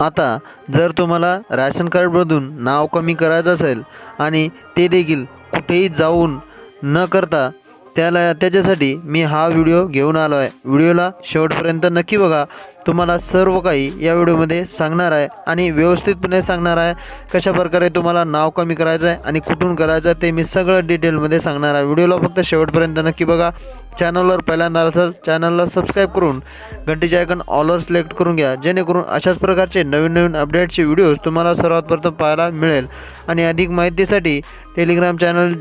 आता जर तुम्हाला राशन कार्डमधून नाव कमी करायचं असेल आणि ते देखील कुठेही जाऊन न करता त्याला त्याच्यासाठी मी हा व्हिडिओ घेऊन आलो आहे व्हिडिओला शेवटपर्यंत नक्की बघा. तुम्हाला सर्व काही या व्हिडिओमध्ये सांगणार आहे आणि व्यवस्थितपणे सांगणार आहे कशा प्रकारे तुम्हाला नाव कमी करायचं आहे आणि कुठून करायचं आहे ते मी सगळं डिटेलमध्ये सांगणार आहे. व्हिडिओला फक्त शेवटपर्यंत नक्की बघा. चॅनलवर पहिल्यांदा असाल चॅनलला सबस्क्राईब करून घंटीचे आयकन ऑलवर सिलेक्ट करून घ्या. जेणेकरून अशाच प्रकारचे नवीन नवीन अपडेटचे व्हिडिओज तुम्हाला सर्वात प्रथम पाहायला मिळेल. आणि अधिक माहितीसाठी टेलिग्राम चॅनल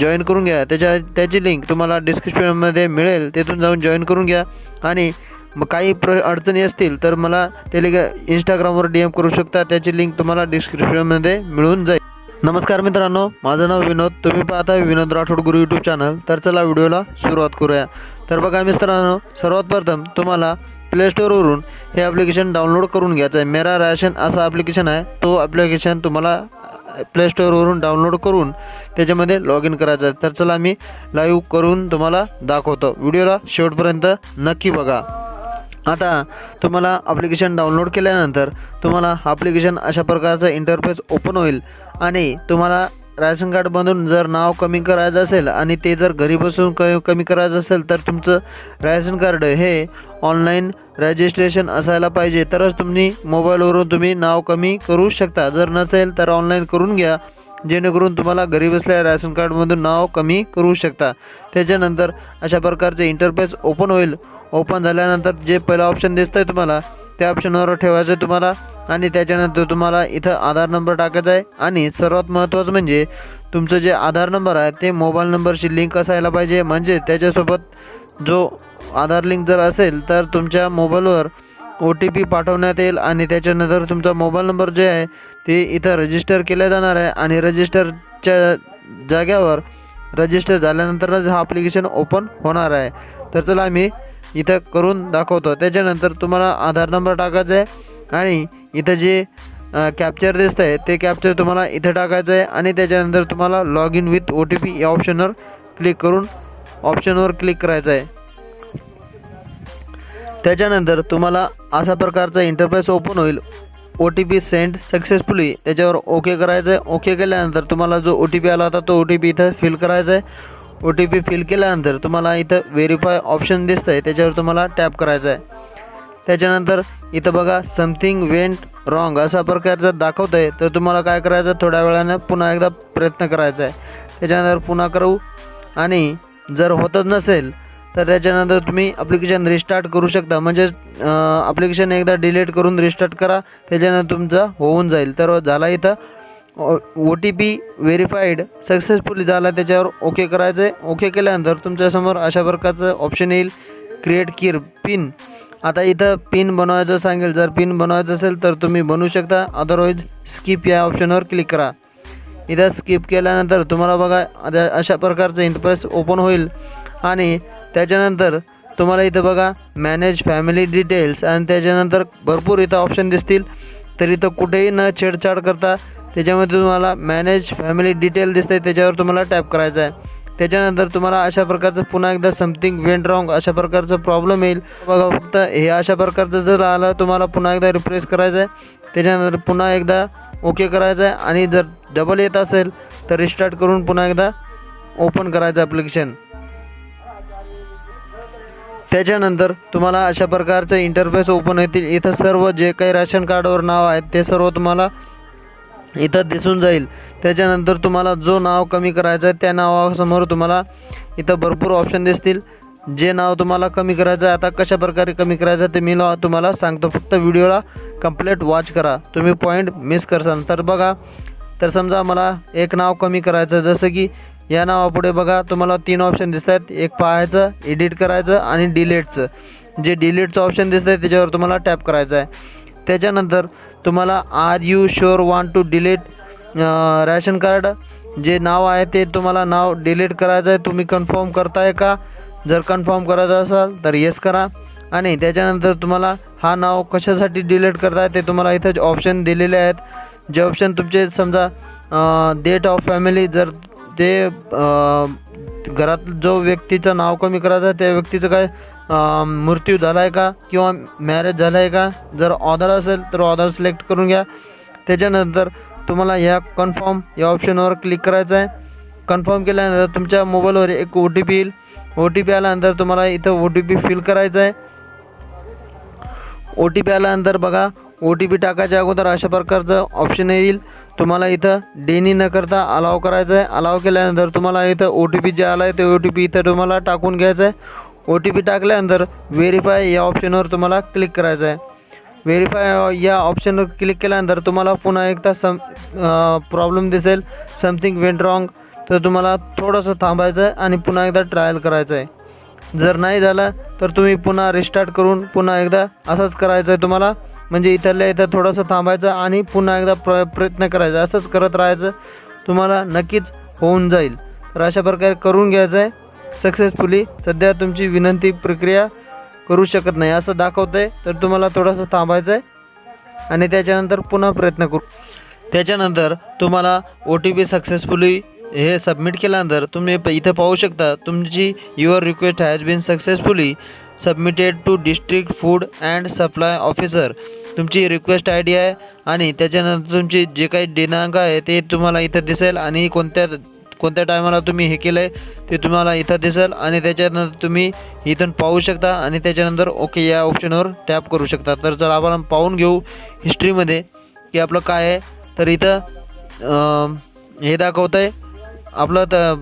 जॉईन करून घ्या. त्याच्या त्याची लिंक तुम्हाला डिस्क्रिप्शनमध्ये मिळेल. तिथून जाऊन जॉईन करून घ्या. आणि मग काही प्र अडचणी असतील तर मला टेलिग्रा इंस्टाग्रामवर डी एम करू शकता. त्याची लिंक तुम्हाला डिस्क्रिप्शनमध्ये मिळून जाईल. नमस्कार मित्रांनो माझं नाव विनोद. तुम्ही पाहता विनोद राठोड गुरु यूट्यूब चॅनल तर चला व्हिडिओला सुरुवात करूया. तर बघा मित्रांनो सर्वात प्रथम तुम्हाला प्ले स्टोअरवरून हे ॲप्लिकेशन डाउनलोड करून घ्यायचं आहे. मेरा रॅशन असं ॲप्लिकेशन आहे. तो ॲप्लिकेशन तुम्हाला प्ले स्टोअरवरून डाउनलोड करून त्याच्यामध्ये लॉग इन करायचं आहे. तर चला मी लाईव्ह करून तुम्हाला दाखवतो. व्हिडिओला शेवटपर्यंत नक्की बघा. आता तुम्हाला ॲप्लिकेशन डाउनलोड केल्यानंतर तुम्हाला ॲप्लिकेशन अशा प्रकारचा इंटरफेस ओपन होईल. आणि तुम्हाला रॅशन कार्डमधून जर नाव कमी करायचं असेल आणि ते जर घरी बसून क कमी करायचं असेल तर तुमचं रॅशन कार्ड हे ऑनलाईन रजिस्ट्रेशन असायला पाहिजे. तरच तुम्ही मोबाईलवरून तुम्ही नाव कमी करू शकता. जर नसेल तर ऑनलाईन करून घ्या जेणेकरून तुम्हाला घरी बसल्या रॅशन कार्डमधून नाव कमी करू शकता. त्याच्यानंतर अशा प्रकारचे इंटरफेस ओपन होईल. ओपन झाल्यानंतर जे पहिलं ऑप्शन दिसतं आहे तुम्हाला त्या ऑप्शनवर ठेवायचं आहे तुम्हाला. आणि त्याच्यानंतर तुम्हाला इथं आधार नंबर टाकायचा आहे. आणि सर्वात महत्त्वाचं म्हणजे तुमचं जे आधार नंबर आहे ते मोबाईल नंबरशी लिंक असायला पाहिजे. म्हणजे त्याच्यासोबत जो आधार लिंक जर असेल तर तुमच्या मोबाईलवर ओ टी पी पाठवण्यात येईल. आणि त्याच्यानंतर तुमचा मोबाईल नंबर जे आहे ते इथं रजिस्टर केला जाणार आहे. आणि रजिस्टरच्या जाग्यावर रजिस्टर झाल्यानंतरच हा ॲप्लिकेशन ओपन होणार आहे. तर चला मी इथं करून दाखवतो. त्याच्यानंतर तुम्हाला आधार नंबर टाकायचा आहे आणि इथं जे कॅप्चर दिसतं आहे ते कॅप्चर तुम्हाला इथं टाकायचं आहे आणि त्याच्यानंतर तुम्हाला log in with O T P या ऑप्शनवर क्लिक करून ऑप्शनवर क्लिक करायचं आहे. त्याच्यानंतर तुम्हाला अशा प्रकारचा इंटरफेस ओपन होईल. O T P send successfully त्याच्यावर ओके करायचं आहे. ओके केल्यानंतर तुम्हाला जो ओ टी पी आला होता तो ओ टी पी इथं फिल करायचा आहे. ओ टी पी फिल केल्यानंतर तुम्हाला इथं व्हेरीफाय ऑप्शन दिसतं आहे त्याच्यावर तुम्हाला टॅप करायचं आहे. त्याच्यानंतर इथं बघा समथिंग वेंट रॉंग अशा प्रकारचं दाखवतं आहे तर तुम्हाला काय करायचं थोड्या वेळानं पुन्हा एकदा प्रयत्न करायचा आहे. त्याच्यानंतर पुन्हा करू. आणि जर होतच नसेल तर त्याच्यानंतर तुम्ही ॲप्लिकेशन रिस्टार्ट करू शकता. म्हणजे ॲप्लिकेशन एकदा डिलीट करून रिस्टार्ट करा. त्याच्यानंतर तुमचं होऊन जाईल. तर झाला इथं O T P verified successfully झाला त्याच्यावर ओके करायचं आहे ओके केल्यानंतर तुमच्यासमोर अशा प्रकारचं ऑप्शन येईल. क्रिएट किर पिन आता इथं पिन बनवायचं सांगेल. जर पिन बनवायचं असेल तर तुम्ही बनवू शकता. अदरवाईज स्किप या ऑप्शनवर क्लिक करा. इथं स्किप केल्यानंतर तुम्हाला बघा अशा प्रकारचं इंटरफेस ओपन होईल. आणि त्याच्यानंतर तुम्हाला इथं बघा मॅनेज फॅमिली डिटेल्स आणि त्याच्यानंतर भरपूर इथं ऑप्शन दिसतील. तर इथं कुठेही न छेडछाड करता त्याच्यामध्ये तुम्हाला मॅनेज फॅमिली डिटेल दिसते त्याच्यावर तुम्हाला टॅप करायचं आहे. त्याच्यानंतर तुम्हाला अशा प्रकारचं पुन्हा एकदा समथिंग वेंट रॉंग अशा प्रकारचं प्रॉब्लेम येईल. बघा फक्त हे अशा प्रकारचं जर आलं तुम्हाला पुन्हा एकदा रिफ्रेश करायचं आहे. त्याच्यानंतर पुन्हा एकदा ओके करायचं आहे. आणि जर डबल येत असेल तर रिस्टार्ट करून पुन्हा एकदा ओपन करायचं ॲप्लिकेशन त्याच्यानंतर तुम्हाला अशा प्रकारचं इंटरफेस ओपन येतील इथं सर्व जे काही राशन कार्डवर नाव आहेत ते सर्व तुम्हाला इथं दिसून जाईल. त्याच्यानंतर तुम्हाला जो नाव कमी करायचं आहे त्या नावासमोर तुम्हाला इथं भरपूर ऑप्शन दिसतील. जे नाव तुम्हाला कमी करायचं आहे आता कशा प्रकारे कमी करायचं आहे ते मी तुम्हाला सांगतो. फक्त व्हिडिओला कंप्लीट वॉच करा. तुम्ही पॉईंट मिस करसाल तर बघा तर समजा मला एक नाव कमी करायचं जसं की या नावापुढे बघा तुम्हाला तीन ऑप्शन दिसत आहेत एक पाहायचं एडिट करायचं आणि डिलीटचं जे डिलीटचं ऑप्शन दिसतं आहे त्याच्यावर तुम्हाला टॅप करायचं आहे. त्याच्यानंतर तुम्हाला are you sure want to delete ration card जे नाव आहे ते तुम्हाला नाव डिलीट करायचं आहे. तुम्ही कन्फर्म करताय का? जर कन्फर्म करायचं असाल तर येस करा. आणि त्याच्यानंतर तुम्हाला हा नाव कशासाठी डिलीट करताय ते तुम्हाला इथं ऑप्शन दिलेले आहेत. जे ऑप्शन तुमचे समजा डेट ऑफ फॅमिली जर ते घरात जो व्यक्तीचं नाव कमी करायचं आहे त्या व्यक्तीचं काय मृत्यू झाला आहे का? किंवा मॅरेज झाला आहे का? जर ऑर्डर असेल तर ऑर्डर सिलेक्ट करून घ्या. त्याच्यानंतर तुम्हाला ह्या कन्फर्म या ऑप्शनवर क्लिक करायचं आहे. कन्फर्म केल्यानंतर तुमच्या मोबाईलवर एक ओ टी पी येईल. ओ टी पी आल्यानंतर तुम्हाला इथं ओ टी पी फिल करायचं आहे. ओ टी पी आल्यानंतर बघा ओ टी पी टाकायच्या अगोदर अशा प्रकारचं ऑप्शन येईल. तुम्हाला इथं डेनी न करता अलाव करायचं आहे अलाव केल्यानंतर तुम्हाला इथं ओ टी पी जे आला आहे ते ओ टी पी इथं तुम्हाला टाकून घ्यायचं आहे ओ टी पी टाकल्यानंतर व्हेरीफाय या ऑप्शनवर तुम्हाला क्लिक करायचं आहे व्हेरीफाय या ऑप्शनवर क्लिक केल्यानंतर तुम्हाला पुन्हा एकदा सम प्रॉब्लेम दिसेल. समथिंग वेंट रॉंग तर तुम्हाला थोडंसं थांबायचं आहे आणि पुन्हा एकदा ट्रायल करायचं आहे जर नाही झालं तर तुम्ही पुन्हा रिस्टार्ट करून पुन्हा एकदा असंच करायचं आहे तुम्हाला. म्हणजे इथल्या इथं थोडंसं थांबायचं आणि पुन्हा एकदा प्र प्रयत्न करायचा. असंच करत राहायचं. तुम्हाला नक्कीच होऊन जाईल. तर अशा प्रकारे करून घ्यायचं आहे. सक्सेसफुली सध्या तुमची विनंती प्रक्रिया करू शकत नाही. असं दाखवतं आहे तर तुम्हाला थोडंसं थांबायचं आहे आणि त्याच्यानंतर पुन्हा प्रयत्न करू. त्याच्यानंतर तुम्हाला ओ टी पी सक्सेसफुली हे सबमिट केल्यानंतर तुम्ही प- इथं पाहू शकता. तुमची your request has been successfully. Submitted to district food and supply officer. तुमची रिक्वेस्ट आय डी आहे आणि त्याच्यानंतर तुमची जे काही दिनांक आहे ते तुम्हाला इथं दिसेल आणि कोणत्या कोणत्या टायमाला तुम्ही हे केलं आहे ते तुम्हाला इथं दिसेल आणि त्याच्यानंतर तुम्ही इथून पाहू शकता आणि त्याच्यानंतर ओके या ऑप्शनवर टॅप करू शकता. तर चला आपण पाहून घेऊ हिस्ट्रीमध्ये की आपलं काय आहे. तर इथं हे दाखवतं आहे आपलं तर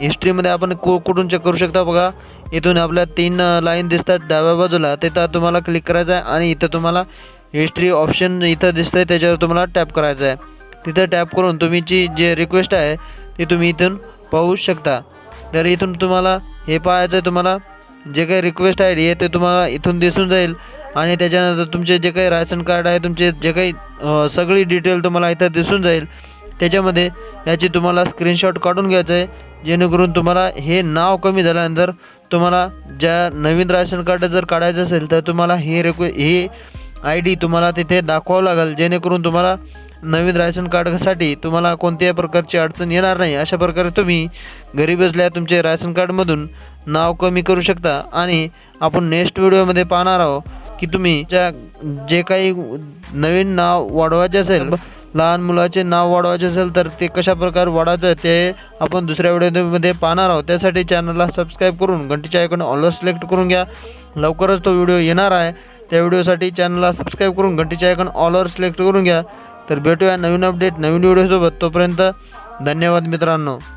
हिस्ट्रीमध्ये आपण कु कुठून चेक करू शकता बघा. इथून आपल्या तीन लाईन दिसतात. डाव्या बाजूला. तिथं तुम्हाला क्लिक करायचं आहे आणि इथं तुम्हाला हिस्ट्री ऑप्शन इथं दिसतं आहे त्याच्यावर तुम्हाला टॅप करायचं आहे. तिथं टॅप करून तुमची जे रिक्वेस्ट आहे ती तुम्ही इथून पाहू शकता. तर इथून तुम्हाला हे पाहायचं आहे तुम्हाला. जे काही रिक्वेस्ट आय डी आहे ते तुम्हाला इथून दिसून जाईल. आणि त्याच्यानंतर तुमचे जे काही राशन कार्ड आहे तुमचे जे काही सगळी डिटेल तुम्हाला इथं दिसून जाईल. त्याच्यामध्ये याची तुम्हाला स्क्रीनशॉट काढून घ्यायचं आहे. जेणेकरून तुम्हाला हे नाव कमी झाल्यानंतर तुम्हाला ज्या नवीन राशन कार्ड जर काढायचं असेल तर तुम्हाला हे रिक्वे हे आय डी तुम्हाला तिथे दाखवावं लागेल. जेणेकरून तुम्हाला नवीन राशन कार्डसाठी तुम्हाला कोणत्याही प्रकारची अडचण येणार नाही. अशा प्रकारे तुम्ही घरी बसल्या तुमचे राशन कार्डमधून नाव कमी करू शकता. आणि आपण नेक्स्ट व्हिडिओमध्ये पाहणार आहोत की तुम्ही ज्या जे काही नवीन नाव वाढवायचे असेल लहान मुलाचे नाव वाढवायचे असेल तर ते कशा प्रकारे वाढवायचं ते आपण दुसऱ्या व्हिडिओमध्ये पाहणार आहोत. त्यासाठी चॅनलला सबस्क्राईब करून घंटीच्या ऐकून ऑलवर सिलेक्ट करून घ्या. लवकरच तो व्हिडिओ येणार आहे. त्या व्हिडिओसाठी चॅनलला सबस्क्राईब करून घंटीच्या ऐकून ऑलवर सिलेक्ट करून घ्या. तर भेटूया नवीन अपडेट नवीन व्हिडिओसोबत. तोपर्यंत धन्यवाद मित्रांनो.